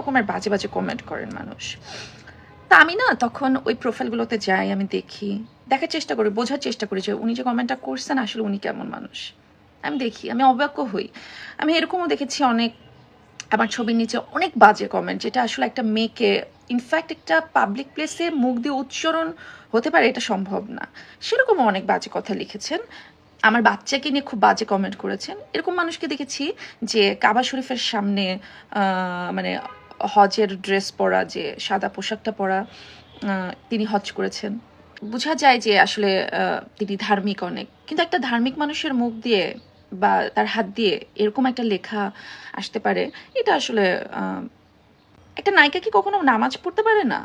রকমের বাজে বাজে কমেন্ট করেন মানুষ। তা আমি না তখন ওই প্রোফাইলগুলোতে যাই, আমি দেখি, দেখার চেষ্টা করি, বোঝার চেষ্টা করি যে উনি যে কমেন্টটা করছেন, আসলে উনি কেমন মানুষ। আমি দেখি, আমি অবাক হই। আমি এরকমও দেখেছি অনেক, আমার ছবির নিচে অনেক বাজে কমেন্ট যেটা আসলে একটা মেয়েকে ইনফ্যাক্ট একটা পাবলিক প্লেসে মুখ দিয়ে উচ্চারণ হতে পারে, এটা সম্ভব না। সেরকমও অনেক বাজে কথা লিখেছেন। আমার বাচ্চাকে নিয়ে খুব বাজে কমেন্ট করেছেন। এরকম মানুষকে দেখেছি যে কাবা শরীফের সামনে মানে হজের ড্রেস পরা, যে সাদা পোশাকটা পরা তিনি হজ করেছেন। বোঝা যায় যে আসলে তিনি ধার্মিক অনেক। কিন্তু একটা ধার্মিক মানুষের মুখ দিয়ে বা তার হাত দিয়ে এরকম একটা লেখা আসতে পারে, এটা আসলে একটা নায়িকা কি কখনো নামাজ পড়তে পারে না?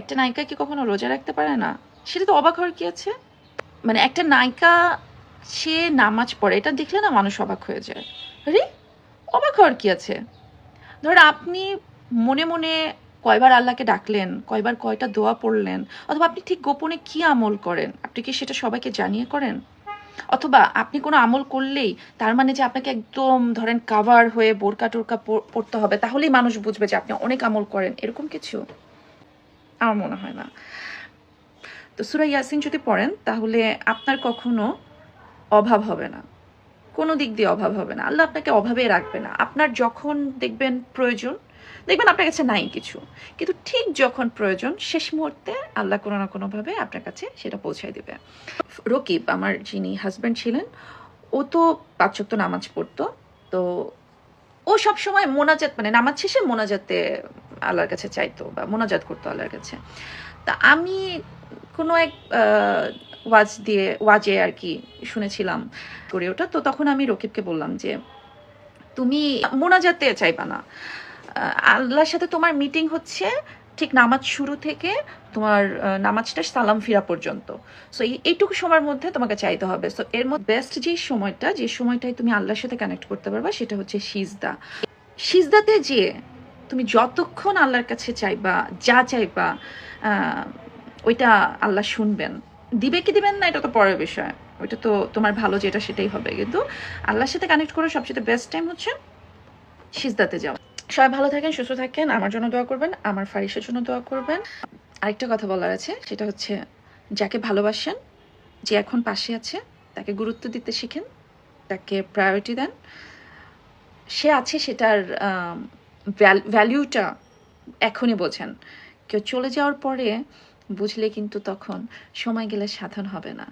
একটা নায়িকা কি কখনো রোজা রাখতে পারে না? সেটা তো অবাক হওয়ার কি আছে? মানে একটা নায়িকা, সে নামাজ পড়ে, এটা দেখলে না মানুষ অবাক হয়ে যায়। আরে, অবাক হওয়ার কি আছে? ধর আপনি মনে মনে কয়বার আল্লাহকে ডাকলেন, কয়বার কয়টা দোয়া পড়লেন, অথবা আপনি ঠিক গোপনে কি আমল করেন? আপনি কি সেটা সবাইকে জানিয়ে করেন? অথবা আপনি কোনো আমল করলেই তার মানে যে আপনাকে একদম ধরেন কাভার হয়ে বোরকা টোরকা পড়তে হবে, তাহলেই মানুষ বুঝবে যে আপনি অনেক আমল করেন, এরকম কিছু? আমার মনে হয় না। তো সুরা ইয়াসিন যদি পড়েন, তাহলে আপনার কখনো অভাব হবে না। কোনো দিক দিয়ে অভাব হবে না। আল্লাহ আপনাকে অভাবে রাখবে না। আপনার যখন দেখবেন প্রয়োজন দেখবেন আপনার কাছে নাই কিছু। কিন্তু ঠিক যখন প্রয়োজন, শেষ মুহূর্তে আল্লাহ কোনো না কোনোভাবে আপনার কাছে সেটা পৌঁছায় দেবে। রকিব, আমার যিনি হাজব্যান্ড ছিলেন, ও তো পাঁচক্ত নামাজ পড়তো। তো ও সব সময় মোনাজাত মানে নামাজ শেষে মোনাজাতে আল্লাহর কাছে চাইতো বা মোনাজাত করতো আল্লাহর কাছে। তা আমি কোনো এক ওয়াজ দিয়ে, ওয়াজে আর কি শুনেছিলাম করে ওটা তো তখন আমি রকিবকে বললাম যে, তুমি মোনাজাতে চাইবা না। আল্লাহর সাথে তোমার মিটিং হচ্ছে ঠিক নামাজ শুরু থেকে তোমার নামাজটা সালাম ফিরা পর্যন্ত। সো এইটুকু সময়ের মধ্যে তোমাকে চাইতে হবে। সো এর মধ্যে বেস্ট যে সময়টা, যে সময়টাই তুমি আল্লাহর সাথে কানেক্ট করতে পারবা সেটা হচ্ছে সিজদা। সিজদাতে যে তুমি যতক্ষণ আল্লাহর কাছে চাইবা, যা চাইবা ওইটা আল্লাহ শুনবেন। দিবে কি দিবেন না, এটা তো পরের বিষয়। ওইটা তো তোমার ভালো যেটা সেটাই হবে। কিন্তু আল্লাহর সাথে কানেক্ট করার সবচেয়ে বেস্ট টাইম হচ্ছে সিজদাতে যাওয়া। সবাই ভালো থাকেন, সুস্থ থাকেন, আমার জন্য দোয়া করবেন, আমার ফারিসের জন্য দোয়া করবেন। আরেকটা কথা বলার আছে, সেটা হচ্ছে যাকে ভালোবাসেন, যে এখন পাশে আছে, তাকে গুরুত্ব দিতে শিখেন, তাকে প্রায়োরিটি দেন। সে আছে সেটার ভ্যালিউটা এখনই বোঝেন। কেউ চলে যাওয়ার পরে বুঝলে কিন্তু তখন সময় গেলে সাধন হবে না।